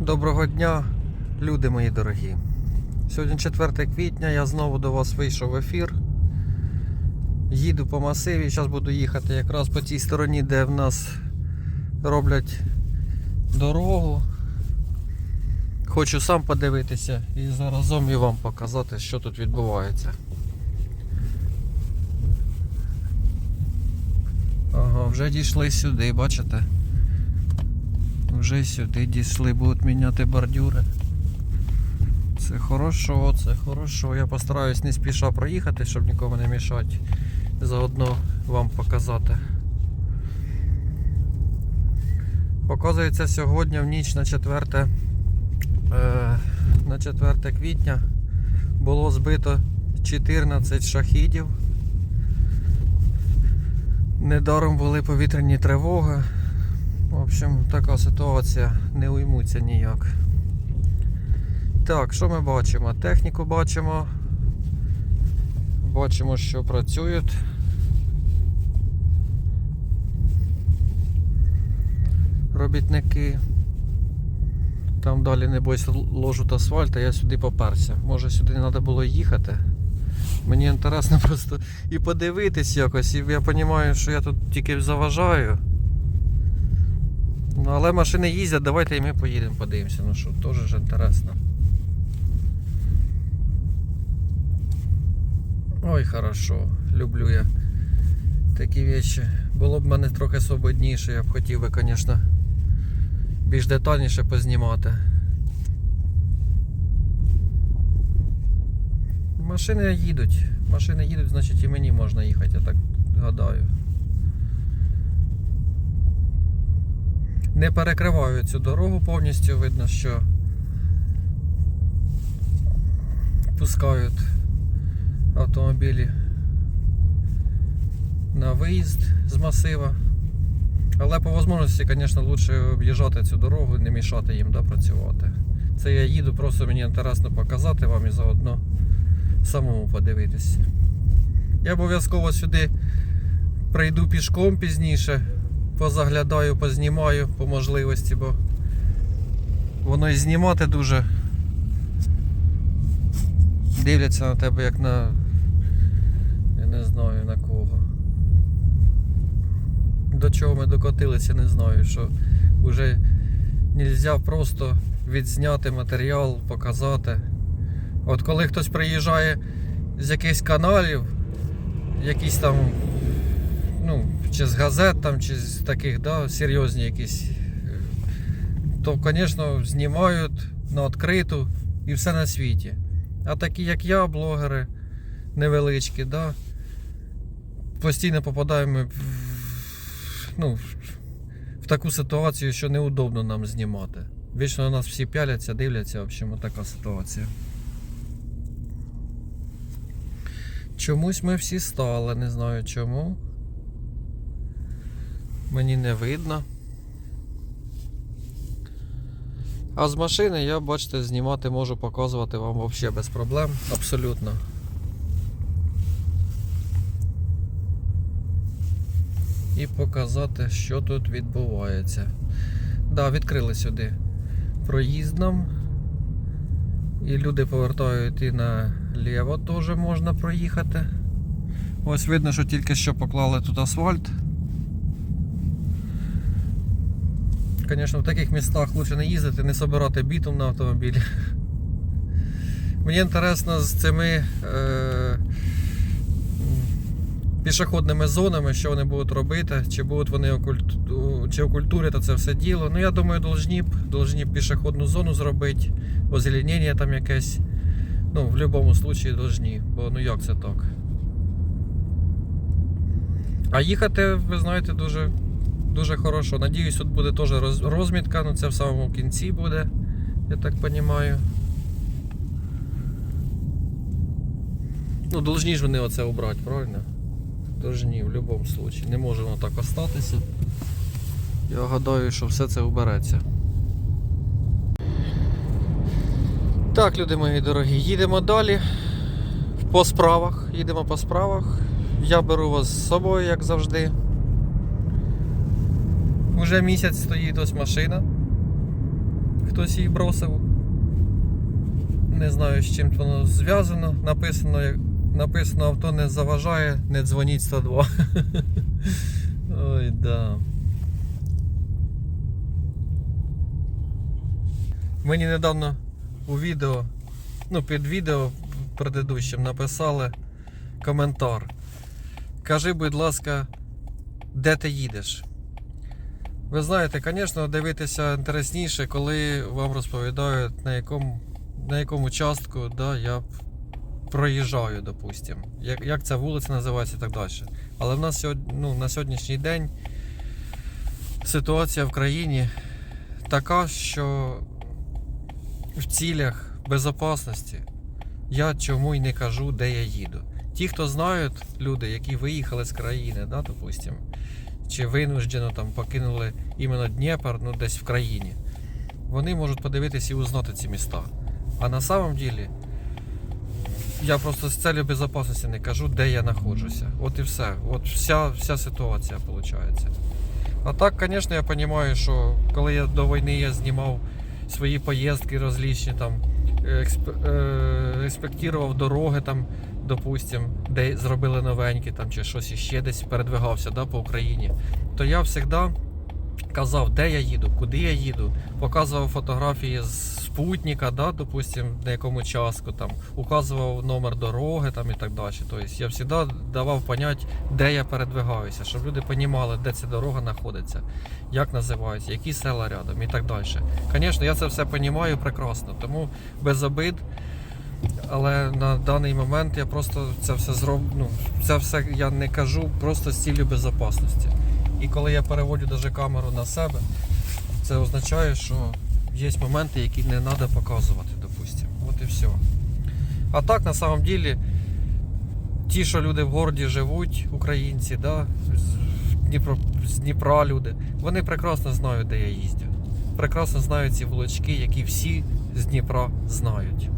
Доброго дня, люди мої дорогі. Сьогодні 4 квітня, я знову до вас вийшов в ефір. Їду по масиві, зараз буду їхати якраз по тій стороні, де в нас роблять дорогу. Хочу сам подивитися і заразом і вам показати, що тут відбувається. Ага, вже дійшли сюди, бачите? Вже сюди дійшли, будуть міняти бордюри. Це хорошо, це хорошо. Я постараюсь не спіша проїхати, щоб нікому не мішати. Заодно вам показати. Показується сьогодні в ніч на 4, е, на 4 квітня було збито 14 шахідів. Недаром були повітряні тривоги. В общем, така ситуація, не уймуться ніяк. Так, що ми бачимо? Техніку бачимо. Бачимо, що працюють. Робітники. Там далі, небось, ложуть асфальт, а я сюди поперся. Може сюди не треба було їхати. Мені інтересно просто і подивитись якось, і я розумію, що я тут тільки заважаю. Ну, але машини їздять, давайте і ми поїдемо, подивимося. Ну що, теж ж інтересно. Ой, хорошо, люблю я такі речі. Було б мене трохи свободніше, я б хотів би, звісно, більш детальніше познімати. Машини їдуть. Машини їдуть, значить і мені можна їхати, я так гадаю. Не перекриваю цю дорогу повністю, видно, що пускають автомобілі на виїзд з масива. Але по можливості, звісно, краще об'їжджати цю дорогу і не мішати їм да, працювати. Це я їду, просто мені інтересно показати вам і заодно самому подивитись. Я обов'язково сюди прийду пішком пізніше, позаглядаю, познімаю по можливості, бо воно і знімати дуже дивляться на тебе як на. Я не знаю на кого. До чого ми докотилися, не знаю, що вже нельзя просто відзняти матеріал, показати. От коли хтось приїжджає з якихось каналів, якісь там, ну, чи з газет, там, чи з таких, да, серйозні якісь, е, то, звісно, знімають на відкриту і все на світі. А такі, як я, блогери невеличкі, да, постійно попадаємо в, ну, в таку ситуацію, що неудобно нам знімати. Вічно на нас всі пяляться, дивляться, в общем, така ситуація. Чомусь ми всі стали, не знаю чому. Мені не видно. А з машини я, бачите, знімати можу показувати вам взагалі без проблем. Абсолютно. І показати, що тут відбувається. Да, відкрили сюди проїзд нам. І люди повертають і наліво теж можна проїхати. Ось видно, що тільки що поклали тут асфальт. Звісно, в таких містах краще не їздити, не збирати бітум на автомобілі. Мені інтересно з цими е, пішохідними зонами, що вони будуть робити, чи будуть вони окульту... чи окультурити це все діло. Ну я думаю, должні б, должні б пішохідну зону зробити, озеленення там якесь. Ну, в будь-якому випадку должні, бо ну як це так? А їхати, ви знаєте, дуже, дуже хорошо. Надіюсь, тут буде теж розмітка, ну це в самому кінці буде, я так розумію. Ну, должні ж вони оце обрати, правильно? Должні, в будь-якому випадку. Не може воно так остатися. Я гадаю, що все це убереться. Так, люди мої дорогі, їдемо далі. По справах. Їдемо по справах. Я беру вас з собою, як завжди. Уже місяць стоїть ось машина. хтось її бросив. Не знаю, з чим воно зв'язано. Написано, написано авто не заважає, не дзвоніть 102. Ой, да. Мені недавно у відео, ну під відео предыдущим написали коментар. Кажи, будь ласка, де ти їдеш? Ви знаєте, звісно, дивитися інтересніше, коли вам розповідають, на якому, на якому частку да, я проїжджаю, допустим. Як, як ця вулиця називається і так далі. Але в нас сьогодні, ну, на сьогоднішній день ситуація в країні така, що в цілях безопасності я чому й не кажу, де я їду. Ті, хто знають, люди, які виїхали з країни, да, допустим, чи винуждено там покинули іменно Дніпр, ну десь в країні, вони можуть подивитися і узнати ці міста. А на самом ділі я просто з целью безопасності не кажу, де я знаходжуся. От і все. От вся, вся ситуація виходить. А так, звісно, я розумію, що коли я до війни я знімав свої поїздки розлічні, там, експ, е, інспектував дороги, там, допустим, де зробили новенькі, там, чи щось іще десь передвигався да, по Україні, то я завжди казав, де я їду, куди я їду, показував фотографії з спутника, да, допустим, на якому частку, там, указував номер дороги там, і так далі. Тобто я завжди давав понять, де я передвигаюся, щоб люди розуміли, де ця дорога знаходиться, як називається, які села рядом і так далі. Звісно, я це все розумію прекрасно, тому без обид. Але на даний момент я просто це все зроблю. Ну, це все я не кажу просто з цілею безпечності. І коли я переводю навіть камеру на себе, це означає, що є моменти, які не треба показувати, допустимо. От і все. А так, на самом ділі, ті, що люди в городі живуть, українці, да, Дніпро, з Дніпра люди, вони прекрасно знають, де я їздю. Прекрасно знають ці вулички, які всі з Дніпра знають.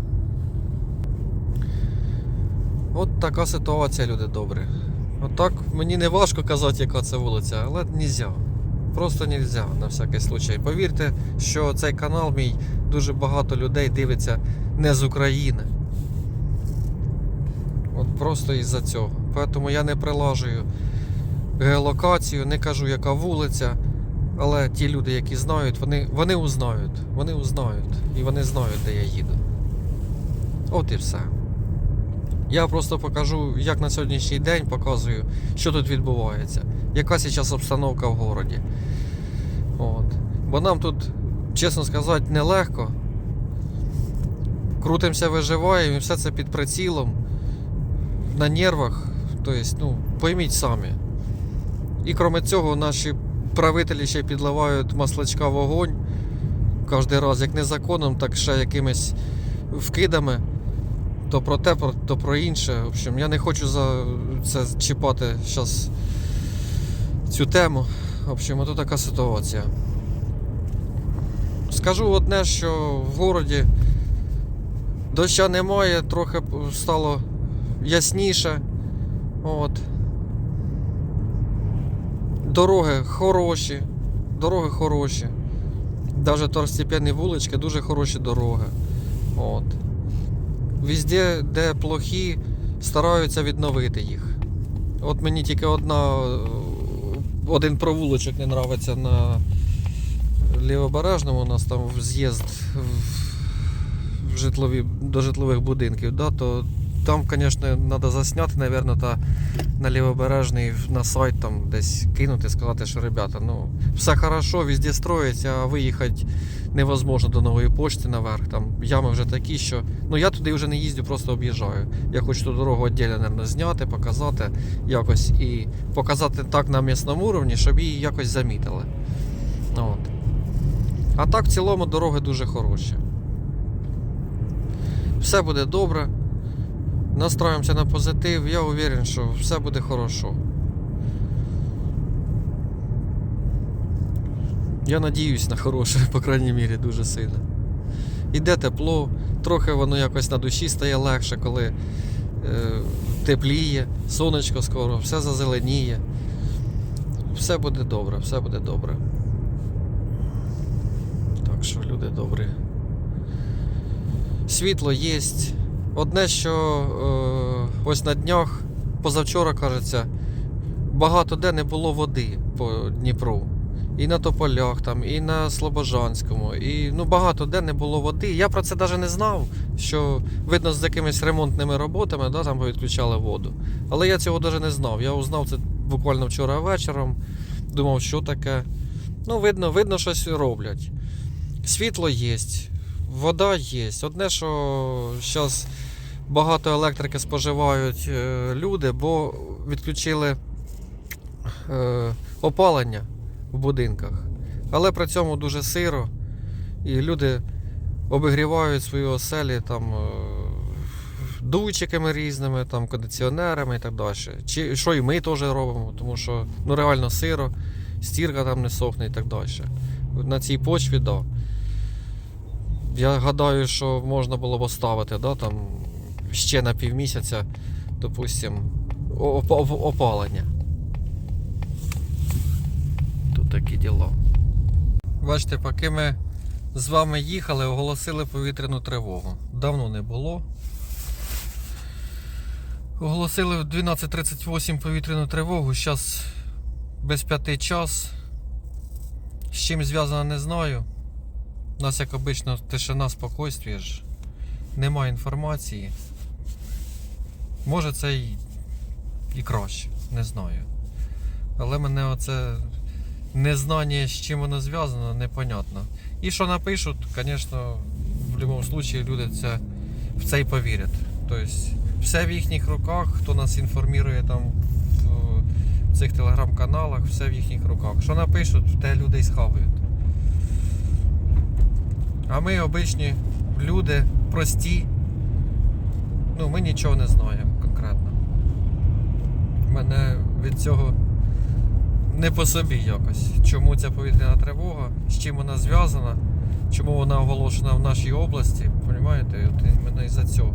От така ситуація, люди добрі. Отак мені не важко казати, яка це вулиця, але нельзя. Просто нельзя на всякий случай. Повірте, що цей канал мій дуже багато людей дивиться не з України. От просто із-за цього. Тому я не прилажую геолокацію, не кажу, яка вулиця. Але ті люди, які знають, вони, вони узнають. Вони узнають. І вони знають, де я їду. От і все. Я просто покажу, як на сьогоднішній день показую, що тут відбувається, яка зараз обстановка в городі. От. Бо нам тут, чесно сказати, нелегко. Крутимося, виживаємо, і все це під прицілом, на нервах. Тобто, ну, пойміть самі. І крім цього, наші правителі ще підливають маслачка в огонь. Кожен раз, як не законом, так ще якимись вкидами то про те, про, то про інше. В общем, я не хочу за це чіпати зараз цю тему. В общем, ото така ситуація. Скажу одне, що в городі доща немає, трохи стало ясніше. От. Дороги хороші. Дороги хороші. Навіть второстепенні вулички, дуже хороші дороги. От. Везде, де плохі, стараються відновити їх. От мені тільки одна, один провулочок не нравиться на Лівобережному, у нас там з'їзд в житлові, до житлових будинків, да, то там, звісно, треба засняти, мабуть, та на лівобережний на сайт там десь кинути, сказати, що ребята, ну все хорошо, везде строїться, а виїхати невозможно до нової почти наверх. Там ями вже такі, що ну я туди вже не їздю, просто об'їжджаю. Я хочу ту дорогу віддільно наверно, зняти, показати якось і показати так на місному рівні, щоб її якось замітили. От. А так в цілому дороги дуже хороші. Все буде добре. Настроїмося на позитив, я уверен, що все буде хорошо. Я надіюсь на хороше, по крайній мірі, дуже сильно. Іде тепло, трохи воно якось на душі стає легше, коли е, тепліє, сонечко скоро, все зазеленіє. Все буде добре, все буде добре. Так що, люди добрі. Світло є. Одне, що е, ось на днях, позавчора, кажеться, багато де не було води по Дніпру. І на Тополях, там, і на Слобожанському, і ну, багато де не було води. Я про це навіть не знав, що видно з якимись ремонтними роботами да, там відключали воду. Але я цього навіть не знав. Я узнав це буквально вчора вечором. Думав, що таке. Ну, видно, видно, щось роблять. Світло є, вода є. Одне, що зараз багато електрики споживають е, люди, бо відключили е, опалення в будинках. Але при цьому дуже сиро, і люди обігрівають свої оселі там е, дуйчиками різними, там, кондиціонерами і так далі. Чи, що і ми теж робимо, тому що ну, реально сиро, стірка там не сохне і так далі. На цій почві, так. Да. Я гадаю, що можна було б оставити, да, там, ще на півмісяця, допустим, оп- оп- опалення. Тут такі діла. Бачите, поки ми з вами їхали, оголосили повітряну тривогу. Давно не було. Оголосили в 12.38 повітряну тривогу. Зараз без п'яти час. З чим зв'язано, не знаю. У нас, як обично, тишина, спокойствие ж. Немає інформації. Може це і, і краще, не знаю. Але мене оце незнання, з чим воно зв'язано, непонятно. І що напишуть, звісно, в будь-якому випадку люди це, в це й повірять. Тобто, все в їхніх руках, хто нас інформує там в, цих телеграм-каналах, все в їхніх руках. Що напишуть, те люди й схавають. А ми обичні люди, прості. Ну, ми нічого не знаємо конкретно. Мене від цього не по собі якось. Чому ця повітряна тривога, з чим вона зв'язана, чому вона оголошена в нашій області? От іменно із-за цього.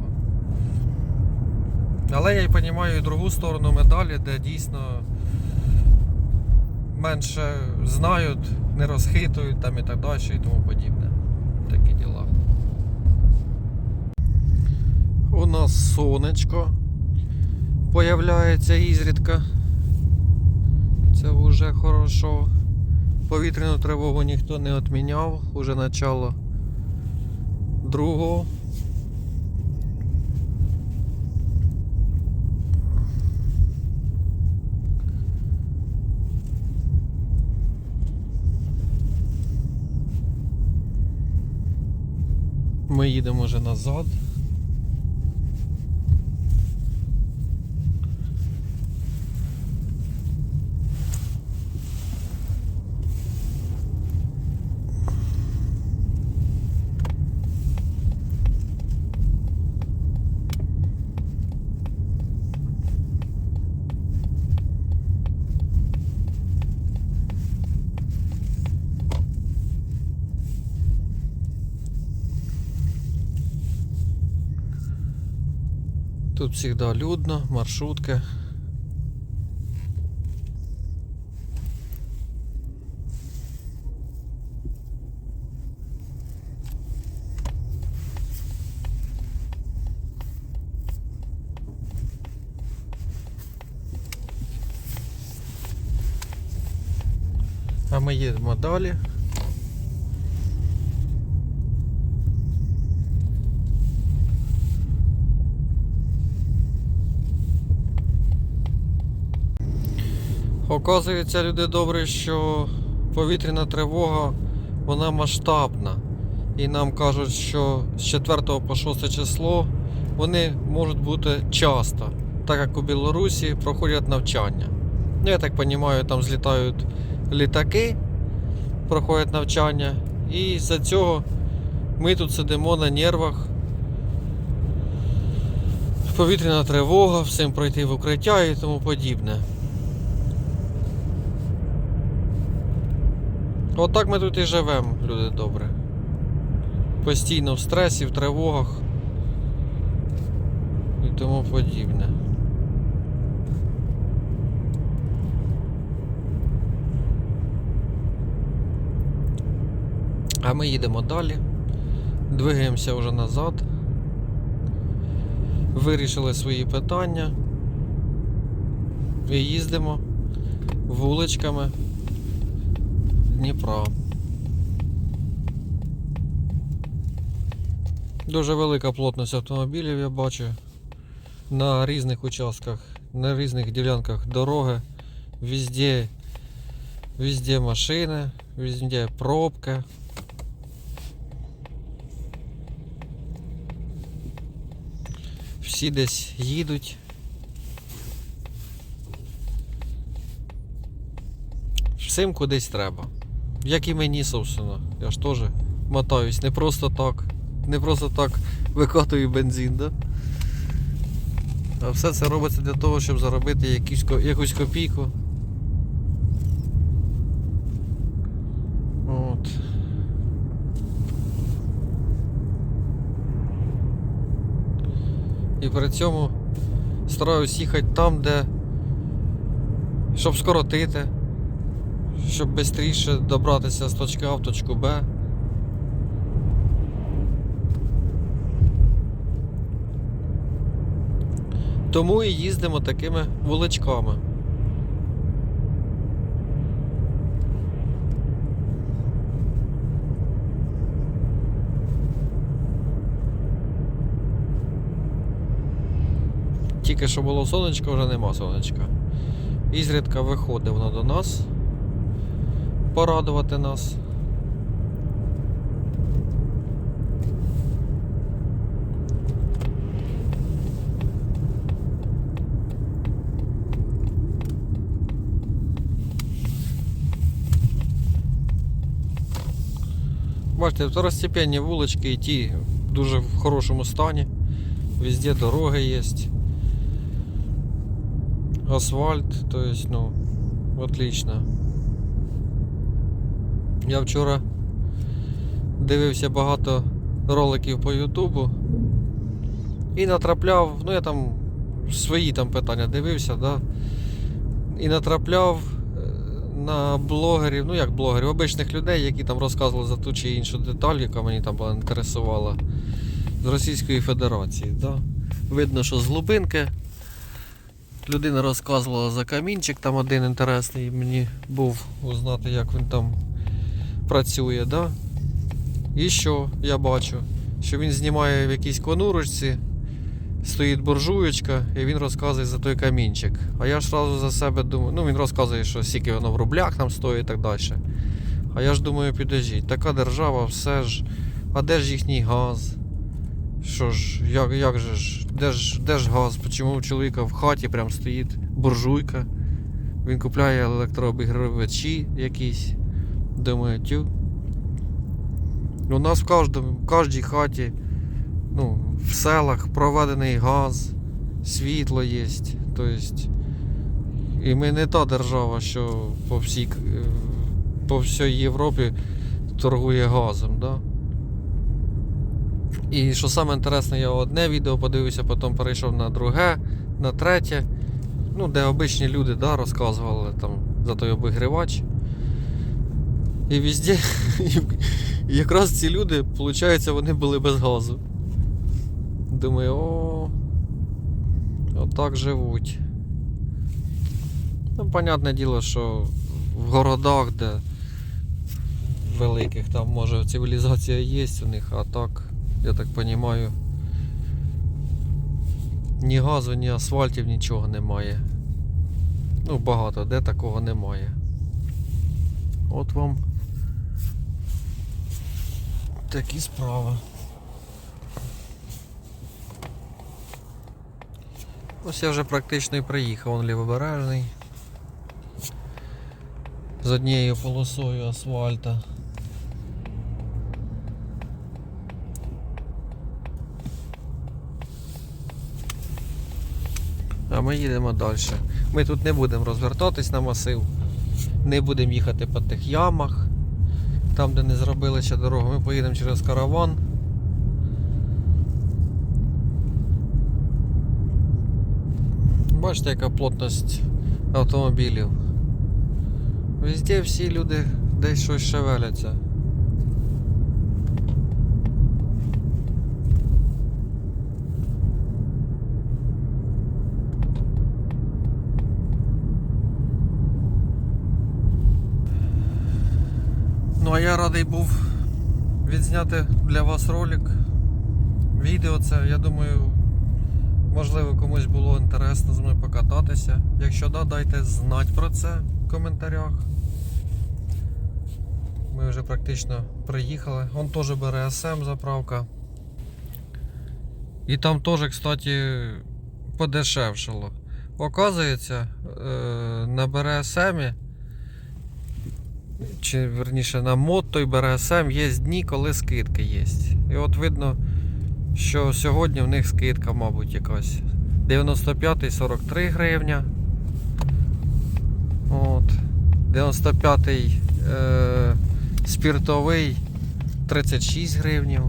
Але я й розумію і другу сторону медалі, де дійсно менше знають, не розхитують там і так далі і тому подібне. Такі діла. У нас сонечко появляється ізрідка. Це вже хорошо. Повітряну тривогу ніхто не відміняв, уже начало другого. Ми їдемо вже назад. Всегда людно, маршрутка. А ми їдемо далі. Оказується, люди добрі, що повітряна тривога вона масштабна. І нам кажуть, що з 4 по 6 число вони можуть бути часто, так як у Білорусі проходять навчання. Ну, я так розумію, там злітають літаки, проходять навчання, і з-за цього ми тут сидимо на нервах. Повітряна тривога, всім пройти в укриття і тому подібне. Отак ми тут і живемо, люди добре. Постійно в стресі, в тривогах і тому подібне. А ми їдемо далі. Двигаємося вже назад. Вирішили свої питання. І їздимо вуличками Дніпра. Дуже велика плотність автомобілів я бачу на різних участках, на різних ділянках дороги. Везде, везде машини, везде пробка. Всі десь їдуть. Всім кудись треба. Як і мені, собственно. Я ж теж мотаюсь не просто так. Не просто так викатую бензин, да? А все це робиться для того, щоб заробити якусь, якусь копійку. От. І при цьому стараюсь їхати там, де. Щоб скоротити, щоб швидше добратися з точки А в точку Б. Тому і їздимо такими вуличками. Тільки що було сонечко, вже нема сонечка. Ізрідка виходить воно до нас. Порадувати нас. Бачите, второстепенні вулички і ті дуже в хорошому стані. Везде дороги є. Асфальт, то есть, ну, отлично. Я вчора дивився багато роликів по Ютубу і натрапляв, ну я там свої там питання дивився, да? І натрапляв е, на блогерів, ну як блогерів, обичних людей, які там розказували за ту чи іншу деталь, яка мені там була інтересувала з Російської Федерації. Да? Видно, що з глибинки людина розказувала за камінчик, там один інтересний мені був узнати, як він там працює. Да? І що я бачу? Що він знімає в якійсь конурочці, стоїть буржуєчка, і він розказує за той камінчик. А я ж одразу за себе думаю, ну він розказує, що скільки воно в рублях там стоїть і так далі. А я ж думаю, підождіть, така держава, все ж. А де ж їхній газ? Що ж, як, як же ж, де ж, де ж газ? Чому у чоловіка в хаті прям стоїть буржуйка? Він купляє електрообігрівачі якісь. Думаю, тю. У нас в кожному, в кожній хаті, ну, в селах проведений газ, світло є. Тобто, і ми не та держава, що по всій, е, по всій Європі торгує газом. Да? І що саме інтересне, я одне відео подивився, потім перейшов на друге, на третє, ну, де обичні люди да, розказували там за той обігрівач. І везде, і якраз ці люди, виходить, вони були без газу. Думаю, о, отак живуть. Ну, понятне діло, що в городах, де великих, там може цивілізація є у них, а так, я так розумію, ні газу, ні асфальтів, нічого немає. Ну, багато де такого немає. От вам такі справи. Ось я вже практично і приїхав, он лівобережний. З однією полосою асфальта. А ми їдемо далі. Ми тут не будемо розвертатись на масив, не будемо їхати по тих ямах, там де не зробили ще дорогу. Ми поїдемо через караван. Бачите, яка плотність автомобілів. Везде всі люди десь щось шевеляться. Ну а я радий був відзняти для вас ролик. Відео це, я думаю, можливо комусь було інтересно з мною покататися. Якщо да, дайте знати про це в коментарях. Ми вже практично приїхали. Он теж бере СМ заправка. І там теж, кстати, подешевшало. Оказується, е, на БРСМі, чи верніше на мото і БРСМ є дні, коли скидки є. І от видно, що сьогодні в них скидка, мабуть, якась. 95-й 43 гривня. От. 95-й е, спіртовий 36 гривнів.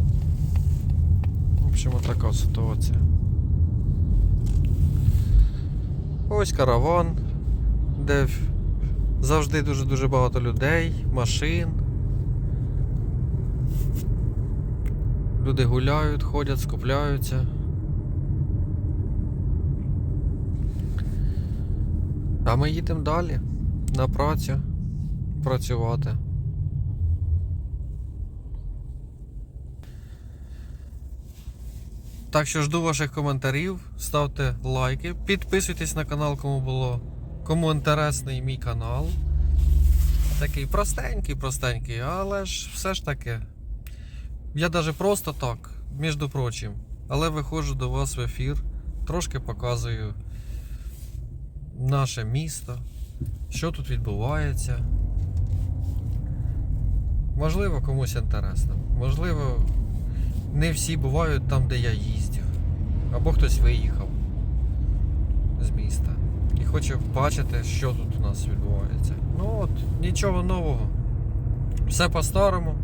В общем, така ситуація. Ось караван, де завжди дуже-дуже багато людей, машин. Люди гуляють, ходять, скупляються. А ми їдемо далі на працю працювати. Так що жду ваших коментарів, ставте лайки, підписуйтесь на канал, кому було кому інтересний мій канал. Такий простенький, простенький, але ж все ж таки. Я навіть просто так, між прочим, але виходжу до вас в ефір, трошки показую наше місто, що тут відбувається. Можливо, комусь інтересно. Можливо, не всі бувають там, де я їздив. Або хтось виїхав хоче бачити, що тут у нас відбувається. Ну от, нічого нового. Все по-старому.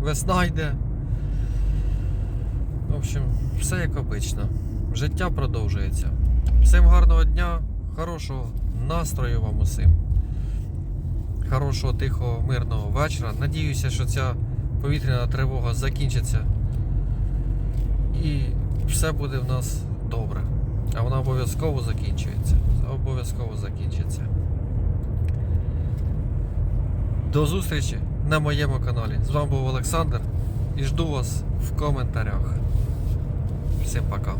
Весна йде. В общем, все як обично. Життя продовжується. Всім гарного дня, хорошого настрою вам усім. Хорошого, тихого, мирного вечора. Надіюся, що ця повітряна тривога закінчиться. І все буде в нас добре. А вона обов'язково закінчується. Обов'язково закінчиться. До зустрічі на моєму каналі. З вами був Олександр і жду вас в коментарях. Всім пока.